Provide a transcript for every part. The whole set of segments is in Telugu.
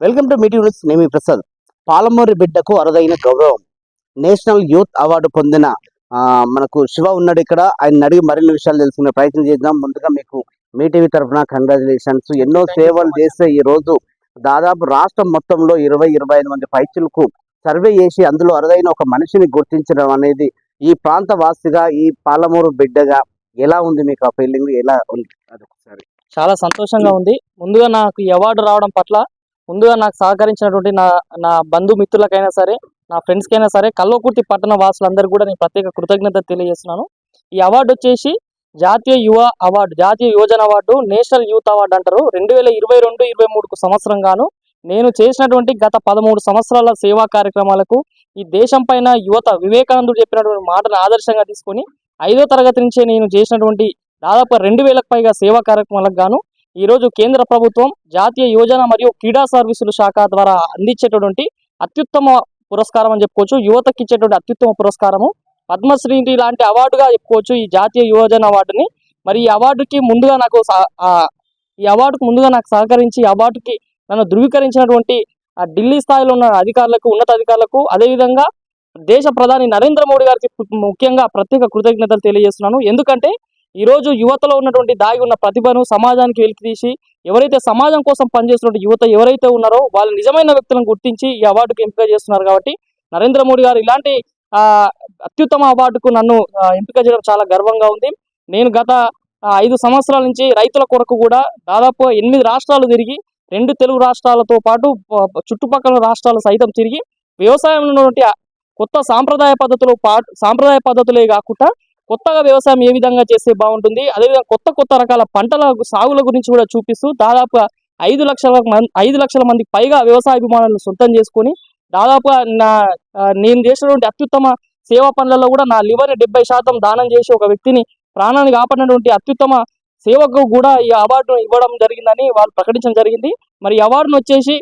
వెల్కమ్ టు మీటింగ్ న్యూస్ నేమి ప్రసాద్. పాలమూరి బిడ్డకు అరుదైన గౌరవం. నేషనల్ యూత్ అవార్డు పొందిన ఆ, మనకు శివ ఉన్నాడు ఇక్కడ. ఆయన అడిగి మరిన్ని విషయాలు తెలుసుకునే ప్రయత్నం చేద్దాం. ముందుగా మీకు మీ టీవీ తరఫున కంగ్రాచులేషన్స్ ఎన్నో సేవలు చేస్తే ఈ రోజు దాదాపు రాష్ట్రం మొత్తంలో ఇరవై ఇరవై ఐదు మంది పైచులకు సర్వే చేసి అందులో అరుదైన ఒక మనిషిని గుర్తించడం అనేది ఈ ప్రాంత వాసిగా ఈ పాలమూరు బిడ్డగా ఎలా ఉంది మీకు ఆ ఫీలింగ్ ఎలా ఉంది? అదొకసారి. చాలా సంతోషంగా ఉంది. ముందుగా నాకు ఈ అవార్డు రావడం పట్ల ముందుగా నాకు సహకరించినటువంటి నా నా బంధుమిత్రులకైనా సరే నా ఫ్రెండ్స్కైనా సరే కల్వకుర్తి పట్టణ వాసులందరూ కూడా నేను ప్రత్యేక కృతజ్ఞత తెలియజేస్తున్నాను. ఈ అవార్డు వచ్చేసి జాతీయ యువ అవార్డు జాతీయ యువజన అవార్డు నేషనల్ యూత్ అవార్డు అంటారు. రెండు వేల ఇరవై రెండు ఇరవై మూడుకు సంవత్సరం గాను నేను చేసినటువంటి గత పదమూడు సంవత్సరాల సేవా కార్యక్రమాలకు ఈ దేశం పైన యువత వివేకానందుడు చెప్పినటువంటి మాటను ఆదర్శంగా తీసుకొని ఐదో తరగతి నుంచే నేను చేసినటువంటి దాదాపు రెండు వేలకు పైగా సేవా కార్యక్రమాలకు గాను ఈ రోజు కేంద్ర ప్రభుత్వం జాతీయ యోజన మరియు క్రీడా సర్వీసుల శాఖ ద్వారా అందించేటటువంటి అత్యుత్తమ పురస్కారం అని చెప్పుకోవచ్చు. యువతకి ఇచ్చేటువంటి అత్యుత్తమ పురస్కారము. పద్మశ్రీ లాంటి అవార్డుగా చెప్పుకోవచ్చు ఈ జాతీయ యువజన అవార్డుని. మరి ఈ అవార్డుకి ముందుగా నాకు ఈ అవార్డుకు ముందుగా నాకు సహకరించి అవార్డుకి నన్ను ధృవీకరించినటువంటి ఢిల్లీ స్థాయిలో ఉన్న అధికారులకు ఉన్నతాధికారులకు అదేవిధంగా దేశ ప్రధాని నరేంద్ర మోడీ గారికి ముఖ్యంగా ప్రత్యేక కృతజ్ఞతలు తెలియజేస్తున్నాను. ఎందుకంటే ఈ రోజు యువతలో ఉన్నటువంటి దాగి ఉన్న ప్రతిభను సమాజానికి వెలికితీసి ఎవరైతే సమాజం కోసం పనిచేస్తున్న యువత ఎవరైతే ఉన్నారో వాళ్ళ నిజమైన వ్యక్తులను గుర్తించి ఈ అవార్డుకు ఎంపిక చేస్తున్నారు కాబట్టి నరేంద్ర మోడీ గారు ఇలాంటి అత్యుత్తమ అవార్డుకు నన్ను ఎంపిక చేయడం చాలా గర్వంగా ఉంది. నేను గత ఐదు సంవత్సరాల నుంచి రైతుల కొరకు కూడా దాదాపు ఎనిమిది రాష్ట్రాలు తిరిగి రెండు తెలుగు రాష్ట్రాలతో పాటు చుట్టుపక్కల రాష్ట్రాలు సైతం తిరిగి వ్యవసాయంలో ఉన్నటువంటి కొత్త సాంప్రదాయ పద్ధతులు సాంప్రదాయ పద్ధతులే కాకుండా కొత్తగా వ్యవసాయం ఏ విధంగా చేస్తే బాగుంటుంది? అదేవిధంగా కొత్త కొత్త రకాల పంటల సాగుల గురించి కూడా చూపిస్తూ దాదాపు ఐదు లక్షల మంది ఐదు లక్షల మందికి పైగా వ్యవసాయ అభిమానులను సొంతం చేసుకొని దాదాపు నా నేను చేసినటువంటి అత్యుత్తమ సేవా పనులలో కూడా నా లివర్ డెబ్బై శాతం దానం చేసి ఒక వ్యక్తిని ప్రాణాన్ని కాపాడినటువంటి అత్యుత్తమ సేవకు కూడా ఈ అవార్డును ఇవ్వడం జరిగిందని వాళ్ళు ప్రకటించడం జరిగింది. మరి అవార్డును వచ్చేసి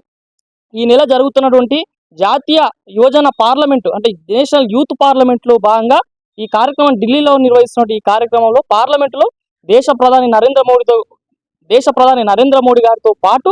ఈ నెల జరుగుతున్నటువంటి జాతీయ యువజన పార్లమెంటు అంటే నేషనల్ యూత్ పార్లమెంట్లో భాగంగా ఈ కార్యక్రమం ఢిల్లీలో నిర్వహిస్తున్న ఈ కార్యక్రమంలో పార్లమెంటులో దేశ ప్రధాని నరేంద్ర మోడీతో దేశ ప్రధాని నరేంద్ర మోడీ గారితో పాటు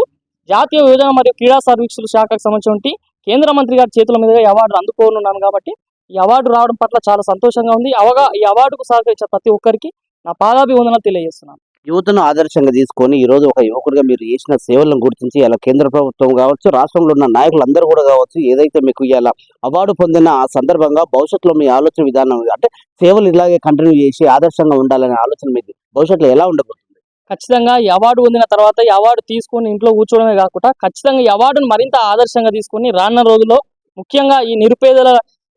జాతీయ యువజన మరియు క్రీడా సర్వీసుల శాఖకు సంబంధించి కేంద్ర మంత్రి గారి చేతుల మీదుగా ఈ అవార్డు అందుకోనున్నాను కాబట్టి ఈ అవార్డు రావడం పట్ల చాలా సంతోషంగా ఉంది. అవగా ఈ అవార్డుకు సహకరించిన ప్రతి ఒక్కరికి నా పాదాభివందనలు తెలియజేస్తున్నాను. యువతను ఆదర్శంగా తీసుకొని ఈ రోజు ఒక యువకుడిగా మీరు చేసిన సేవలను గుర్తించి ఇలా కేంద్ర ప్రభుత్వం కావచ్చు రాష్ట్రంలో ఉన్న నాయకులందరూ కూడా కావచ్చు ఏదైతే మీకు ఇలా అవార్డు పొందిన ఆ సందర్భంగా భవిష్యత్తులో మీ ఆలోచన విధానం అంటే సేవలు ఇలాగే కంటిన్యూ చేసి ఆదర్శంగా ఉండాలనే ఆలోచన మీద భవిష్యత్తులో ఎలా ఉండబోతుంది? ఖచ్చితంగా ఈ అవార్డు పొందిన తర్వాత ఈ అవార్డు తీసుకొని ఇంట్లో కూర్చోవడమే కాకుండా ఖచ్చితంగా ఈ అవార్డును మరింత ఆదర్శంగా తీసుకొని రానున్న రోజుల్లో ముఖ్యంగా ఈ నిరుపేదల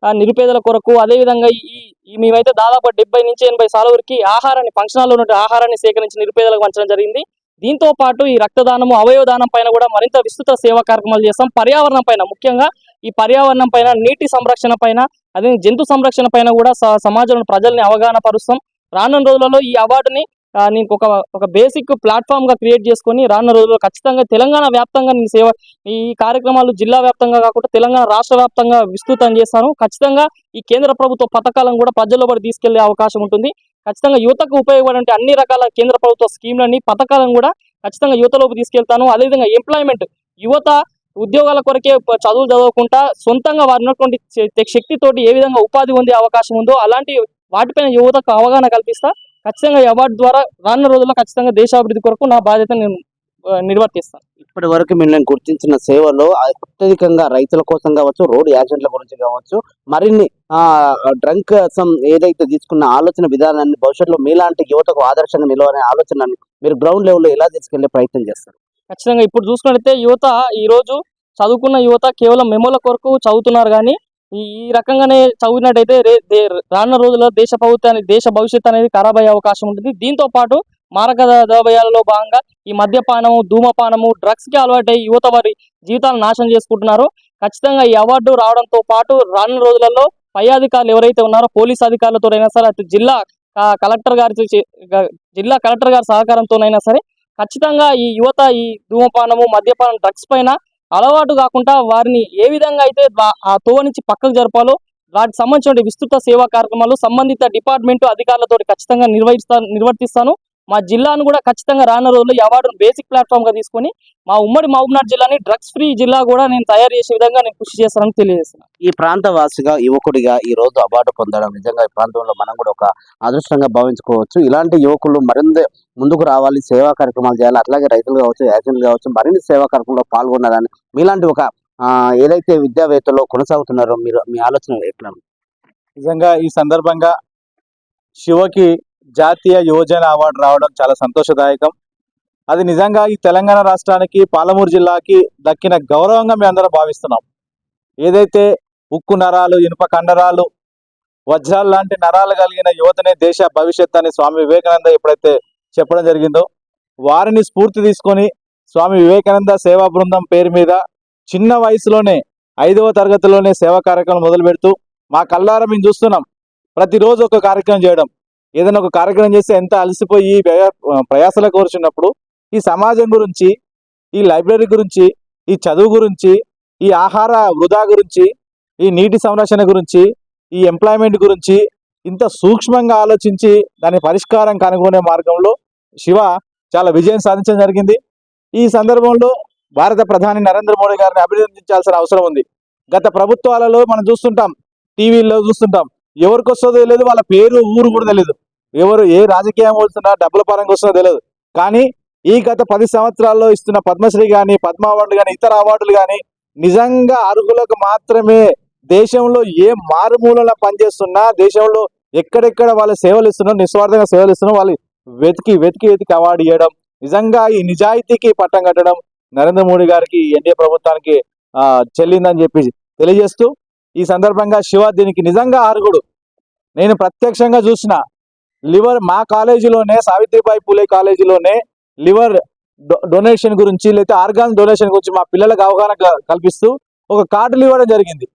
నిరుపేదల కొరకు అదేవిధంగా ఈ ఈ మేమైతే దాదాపు డెబ్బై నుంచి ఎనభై సార్ల వరకు ఆహారాన్ని ఫంక్షన్ హాల్లో ఉన్న ఆహారాన్ని సేకరించి నిరుపేదలకు పంచడం జరిగింది. దీంతో పాటు ఈ రక్తదానము అవయవదానం పైన కూడా మరింత విస్తృత సేవా కార్యక్రమాలు చేస్తాం. పర్యావరణం పైన ముఖ్యంగా ఈ పర్యావరణం పైన నీటి సంరక్షణ పైన అదే జంతు సంరక్షణ పైన కూడా సమాజంలో ప్రజల్ని అవగాహన పరుస్తాం. రానున్న రోజులలో ఈ అవార్డుని ఆ, నేను ఒక ఒక బేసిక్ ప్లాట్ఫామ్గా క్రియేట్ చేసుకొని రానున్న రోజుల్లో ఖచ్చితంగా తెలంగాణ వ్యాప్తంగా నేను సేవ ఈ కార్యక్రమాలు జిల్లా వ్యాప్తంగా కాకుండా తెలంగాణ రాష్ట్ర వ్యాప్తంగా విస్తృతం చేస్తాను. ఖచ్చితంగా ఈ కేంద్ర ప్రభుత్వ పథకాలను కూడా ప్రజల్లో కూడా తీసుకెళ్ళే అవకాశం ఉంటుంది. ఖచ్చితంగా యువతకు ఉపయోగపడే అన్ని రకాల కేంద్ర ప్రభుత్వ స్కీమ్లన్నీ పథకాలను కూడా ఖచ్చితంగా యువతలోకి తీసుకెళ్తాను. అదేవిధంగా ఎంప్లాయ్మెంట్ యువత ఉద్యోగాల కొరకే చదువులు చదవకుండా సొంతంగా వారి ఉన్నటువంటి శక్తితోటి ఏ విధంగా ఉపాధి పొందే అవకాశం ఉందో అలాంటి వాటిపైన యువతకు అవగాహన కల్పిస్తా. ఖచ్చితంగా ఈ అవార్డు ద్వారా రానున్న రోజుల్లో ఖచ్చితంగా దేశాభివృద్ధి కొరకు నా బాధ్యత నేను నిర్వర్తిస్తాను. ఇప్పటి వరకు మిమ్మల్ని గుర్తించిన సేవలో అత్యధికంగా రైతుల కోసం కావచ్చు రోడ్డు యాక్సిడెంట్ల గురించి కావచ్చు మరిన్ని ఆ డ్రంక్ సమ్ ఏదైతే తీసుకున్న ఆలోచన విధానాన్ని భవిష్యత్తులో మీలాంటి యువతకు ఆదర్శంగా నిలవనే ఆలోచనని మీరు గ్రౌండ్ లెవెల్లో ఎలా తీసుకెళ్ళే ప్రయత్నం చేస్తారు? ఖచ్చితంగా ఇప్పుడు చూసుకున్నట్లయితే యువత ఈ రోజు చదువుకున్న యువత కేవలం మెమోల కొరకు చదువుతున్నారు కానీ ఈ ఈ రకంగానే చదివినట్టయితే రే రానున్న రోజుల్లో దేశ ప్రభుత్వానికి దేశ భవిష్యత్తు అనేది ఖరాబ్ అయ్యే అవకాశం ఉంటుంది. దీంతో పాటు మారక ద్రవ్యాలలో భాగంగా ఈ మద్యపానము ధూమపానము డ్రగ్స్కి అలవాటై యువత వారి జీవితాలను నాశనం చేసుకుంటున్నారు. ఖచ్చితంగా ఈ అవార్డు రావడంతో పాటు రానున్న రోజులలో పై అధికారులు ఎవరైతే ఉన్నారో పోలీస్ అధికారులతోనైనా సరే అటు జిల్లా కలెక్టర్ గారి జిల్లా కలెక్టర్ గారి సహకారంతోనైనా సరే ఖచ్చితంగా ఈ యువత ఈ ధూమపానము మద్యపానం డ్రగ్స్ పైన అలవాటు కాకుండా వారిని ఏ విధంగా అయితే ఆ తోవ నుంచి పక్కకు జరపాలో వాటికి సంబంధించిన విస్తృత సేవా కార్యక్రమాలు సంబంధిత డిపార్ట్మెంట్ అధికారులతో ఖచ్చితంగా నిర్వహిస్తా నిర్వర్తిస్తాను. మా జిల్లాను కూడా ఖచ్చితంగా రానున్న రోజుల్లో ఈ అవార్డును బేసిక్ ప్లాట్ఫామ్గా తీసుకొని మా ఉమ్మడి మహబూబ్నాథ్ జిల్లాని డ్రగ్స్ ఫ్రీ జిల్లా కూడా నేను తయారు చేసే విధంగా నేను కృషి చేస్తానని తెలియజేస్తున్నాను ఈ ప్రాంత వాసిగా యువకుడిగా ఈ రోజు అవార్డు పొందడం నిజంగా ఈ ప్రాంతంలో మనం కూడా ఒక అదృష్టంగా భావించుకోవచ్చు ఇలాంటి యువకులు మరింత ముందుకు రావాలి సేవా కార్యక్రమాలు చేయాలి అట్లాగే రైతులు కావచ్చు యాక్సిడెంట్ కావచ్చు మరిన్ని సేవా కార్యక్రమంలో పాల్గొనాలని మీలాంటి ఒక ఏదైతే విద్యావేత్తలో కొనసాగుతున్నారో మీరు మీ ఆలోచన ఎట్లా? నిజంగా ఈ సందర్భంగా శివకి జాతీయ యువజన అవార్డు రావడం చాలా సంతోషదాయకం. అది నిజంగా ఈ తెలంగాణ రాష్ట్రానికి పాలమూరు జిల్లాకి దక్కిన గౌరవంగా మేము అందరం భావిస్తున్నాం. ఏదైతే ఉక్కు నరాలు ఇనుప కండరాలు వజ్రాలు లాంటి నరాలు కలిగిన యువతనే దేశ భవిష్యత్ అని స్వామి వివేకానంద ఎప్పుడైతే చెప్పడం జరిగిందో వారిని స్ఫూర్తి తీసుకొని స్వామి వివేకానంద సేవా బృందం పేరు మీద చిన్న వయసులోనే ఐదవ తరగతిలోనే సేవా కార్యక్రమం మొదలు పెడుతూ మా కళ్ళారా మేము చూస్తున్నాం. ప్రతిరోజు ఒక కార్యక్రమం చేయడం. ఏదైనా ఒక కార్యక్రమం చేస్తే ఎంత అలసిపోయి ప్రయాసలు కోరుచున్నప్పుడు ఈ సమాజం గురించి ఈ లైబ్రరీ గురించి ఈ చదువు గురించి ఈ ఆహార వృధా గురించి ఈ నీటి సంరక్షణ గురించి ఈ ఎంప్లాయ్మెంట్ గురించి ఇంత సూక్ష్మంగా ఆలోచించి దాని పరిష్కారం కనుగొనే మార్గంలో శివ చాలా విజయం సాధించడం జరిగింది. ఈ సందర్భంలో భారత ప్రధాని నరేంద్ర మోడీ గారిని అభినందించాల్సిన అవసరం ఉంది. గత ప్రభుత్వాలలో మనం చూస్తుంటాం టీవీల్లో చూస్తుంటాం ఎవరికి వస్తుందో తెలియదు వాళ్ళ పేరు ఊరు కూడా తెలియదు. ఎవరు ఏ రాజకీయం వస్తున్నా డబ్బుల పరంగా వస్తుందో తెలియదు. కానీ ఈ గత పది సంవత్సరాల్లో ఇస్తున్న పద్మశ్రీ కానీ పద్మ అవార్డులు కానీ ఇతర అవార్డులు కానీ నిజంగా అర్హులకు మాత్రమే దేశంలో ఏ మారుమూలన పనిచేస్తున్నా దేశంలో ఎక్కడెక్కడ వాళ్ళ సేవలు ఇస్తున్నారు నిస్వార్థంగా సేవలు ఇస్తున్నారు వాళ్ళు వెతికి వెతికి వెతికి అవార్డు ఇవ్వడం నిజంగా ఈ నిజాయితీకి పట్టం కట్టడం నరేంద్ర మోడీ గారికి ఎన్డీఏ ప్రభుత్వానికి చెల్లిందని చెప్పి తెలియజేస్తూ ఈ సందర్భంగా శివ దీనికి నిజంగా అర్హుడు. నేను ప్రత్యక్షంగా చూసిన లివర్ మా కాలేజీలోనే సావిత్రిబాయి పూలే కాలేజీలోనే లివర్ డొ- డొనేషన్ గురించి లేకపోతే ఆర్గాన్ డొనేషన్ గురించి మా పిల్లలకు అవగాహన క- కల్పిస్తూ ఒక కార్డులు ఇవ్వడం జరిగింది.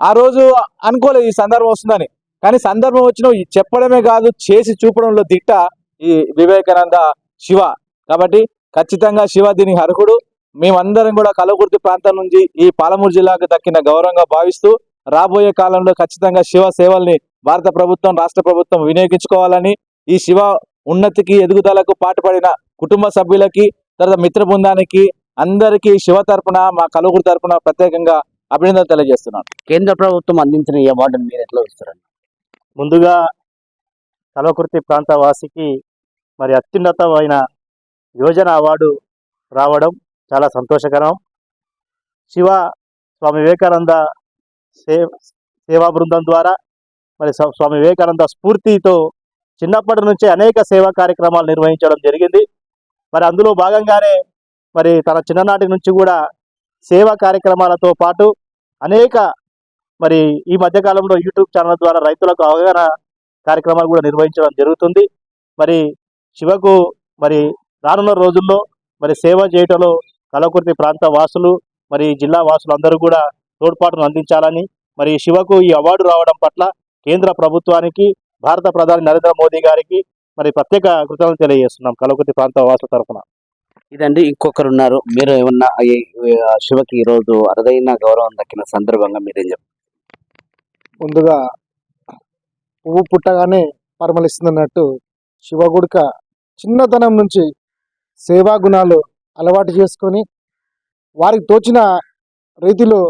ఆ రోజు అనుకోలేదు ఈ సందర్భం వస్తుందని. కానీ సందర్భం వచ్చిన చెప్పడమే కాదు చేసి చూపడంలో దిట్ట ఈ వివేకానంద శివ. కాబట్టి ఖచ్చితంగా శివ దీనికి అర్హుడు. మేమందరం కూడా కలవకుర్తి ప్రాంతం నుంచి ఈ పాలమూరు జిల్లాకు దక్కిన గౌరవంగా భావిస్తూ రాబోయే కాలంలో ఖచ్చితంగా శివ సేవల్ని భారత ప్రభుత్వం రాష్ట్ర ప్రభుత్వం వినియోగించుకోవాలని ఈ శివ ఉన్నతికి ఎదుగుదలకు పాటుపడిన కుటుంబ సభ్యులకి తర్వాత మిత్ర బృందానికి అందరికీ శివ తరపున మా కలుగురు తరపున ప్రత్యేకంగా అభినందన తెలియజేస్తున్నాను. కేంద్ర ప్రభుత్వం అందించిన ఈ అవార్డును మీరు ఎట్లా ఇస్తారండి ముందుగా కల్వకుర్తి ప్రాంత వాసికి మరి అత్యున్నతమైన యోజన అవార్డు రావడం చాలా సంతోషకరం. శివ స్వామి వివేకానంద సేవా బృందం ద్వారా మరి స్వామి వివేకానంద స్ఫూర్తితో చిన్నప్పటి నుంచే అనేక సేవా కార్యక్రమాలు నిర్వహించడం జరిగింది. మరి అందులో భాగంగానే మరి తన చిన్ననాటి నుంచి కూడా సేవా కార్యక్రమాలతో పాటు అనేక మరి ఈ మధ్యకాలంలో యూట్యూబ్ ఛానల్ ద్వారా రైతులకు అవగాహన కార్యక్రమాలు కూడా నిర్వహించడం జరుగుతుంది. మరి శివకు మరి రానున్న రోజుల్లో మరి సేవ చేయటంలో కలకుర్తి ప్రాంత వాసులు మరి జిల్లా వాసులు అందరూ కూడా తోడ్పాటును అందించాలని మరి శివకు ఈ అవార్డు రావడం పట్ల కేంద్ర ప్రభుత్వానికి భారత ప్రధాని నరేంద్ర మోదీ గారికి మరి ప్రత్యేక కృతజ్ఞతలు తెలియజేస్తున్నాం. కలకుర్తి ప్రాంత వాసుల తరఫున. ఇదండి ఇంకొకరు ఉన్నారు. మీరు ఏమన్నా శివకి ఈ రోజు అరుదైన గౌరవం దక్కిన సందర్భంగా మీరేం చెప్తారు ముందుగా పువ్వు పుట్టగానే పరిమళిస్తున్నట్టు శివగుడిక చిన్నతనం నుంచి సేవా గుణాలు అలవాటు చేసుకొని వారికి తోచిన రీతిలో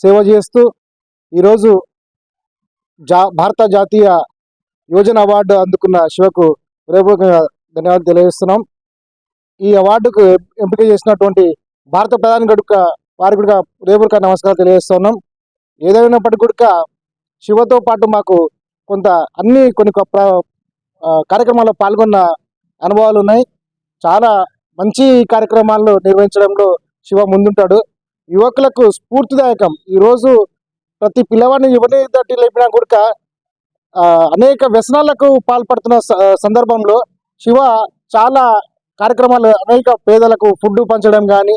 సేవ చేస్తూ ఈరోజు జా భారత జాతీయ యోజన అవార్డు అందుకున్న శివకు హృదయపూర్వకంగా ధన్యవాదాలు తెలియజేస్తున్నాం. ఈ అవార్డుకు ఎంపిక చేసినటువంటి భారత ప్రధాని గడుక వారి కూడా హృదయపూర్వక నమస్కారాలు తెలియజేస్తున్నాం. ఏదైనప్పటికీ కూడా శివతో పాటు మాకు కొంత అన్ని కొన్ని కార్యక్రమాల్లో పాల్గొన్న అనుభవాలు ఉన్నాయి. చాలా మంచి కార్యక్రమాల్లో నిర్వహించడంలో శివ ముందుంటాడు. యువకులకు స్ఫూర్తిదాయకం. ఈరోజు ప్రతి పిల్లవాడిని యువని దట్టి లేపినా కూడా ఆ, అనేక వ్యసనాలకు పాల్పడుతున్న స- సందర్భంలో శివ చాలా కార్యక్రమాలు అనేక పేదలకు ఫుడ్ పంచడం కానీ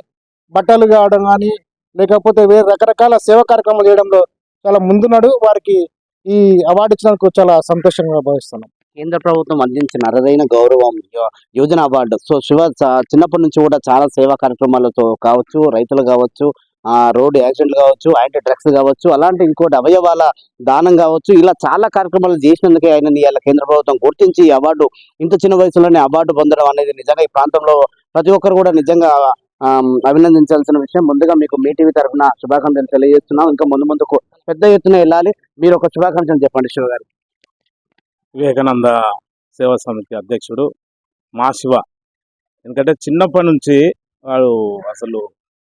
బట్టలు కావడం కానీ లేకపోతే వేరే రకరకాల సేవా కార్యక్రమాలు చేయడంలో చాలా ముందున్నాడు. వారికి ఈ అవార్డు ఇచ్చినందుకు చాలా సంతోషంగా భావిస్తున్నాం. కేంద్ర ప్రభుత్వం అందించిన అరుదైన గౌరవం యోజన అవార్డు. సో శివ చ- చిన్నప్పటి నుంచి కూడా చాలా సేవా కార్యక్రమాలతో కావచ్చు రైతులు కావచ్చు ఆ రోడ్డు యాక్సిడెంట్లు కావచ్చు యాంటీ డ్రగ్స్ కావచ్చు అలాంటి ఇంకోటి అవయవాల దానం కావచ్చు ఇలా చాలా కార్యక్రమాలు చేసినందుకే ఆయన ఇవాళ కేంద్ర ప్రభుత్వం గుర్తించి అవార్డు ఇంత చిన్న వయసులోనే అవార్డు పొందడం అనేది నిజంగా ఈ ప్రాంతంలో ప్రతి ఒక్కరు కూడా నిజంగా అభినందించాల్సిన విషయం. ముందుగా మీకు మీ టీవీ తరఫున శుభాకాంక్షలు తెలియజేస్తున్నాం. ఇంకా ముందు ముందుకు పెద్ద ఎత్తున వెళ్ళాలి. మీరు ఒక శుభాకాంక్షలు చెప్పండి శివ గారు. వివేకానంద సేవా సమితి అధ్యక్షుడు మా శివ. ఎందుకంటే చిన్నప్పటి నుంచి వాడు అసలు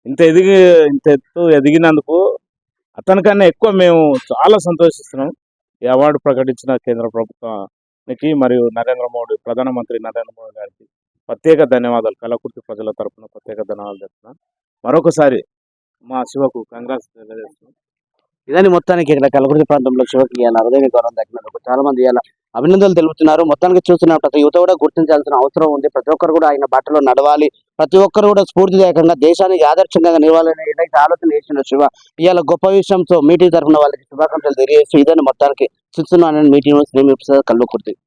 ఇంత ఎదిగి ఇంత ఎత్తు ఎదిగినందుకు అతనికన్నా ఎక్కువ మేము చాలా సంతోషిస్తున్నాం. ఈ అవార్డు ప్రకటించిన కేంద్ర ప్రభుత్వానికి మరియు నరేంద్ర మోడీ ప్రధానమంత్రి నరేంద్ర మోడీ గారికి ప్రత్యేక ధన్యవాదాలు. కలకుర్తి ప్రజల తరఫున ప్రత్యేక ధన్యవాదాలు చెప్తున్నాను మరొకసారి మా శివకు కంగ్రాస్ తెలియజేస్తున్నాం. ఇదని మొత్తానికి ఇక్కడ కలకుర్తి ప్రాంతంలో శివకి ఇవాళ అరుదైన గౌరవం దక్కినందుకు చాలా మంది ఇవాళ అభినందనలు తెలుపుతున్నారు. మొత్తానికి చూస్తున్న ప్రతి యువత కూడా గుర్తించాల్సిన అవసరం ఉంది. ప్రతి ఒక్కరు కూడా ఆయన బాటలో నడవాలి. ప్రతి ఒక్కరు కూడా స్ఫూర్తిదాయకంగా దేశానికి ఆదర్శంగా నిలవాలని ఏదైతే ఆలోచన చేసిన శివ ఇవాళ గొప్ప విషయంతో మీటింగ్ తరఫున వాళ్ళకి శుభాకాంక్షలు తెలియజేసి ఇదని మొత్తానికి చూస్తున్నానని మీటింగ్ శ్రీ కల్లుకుర్తి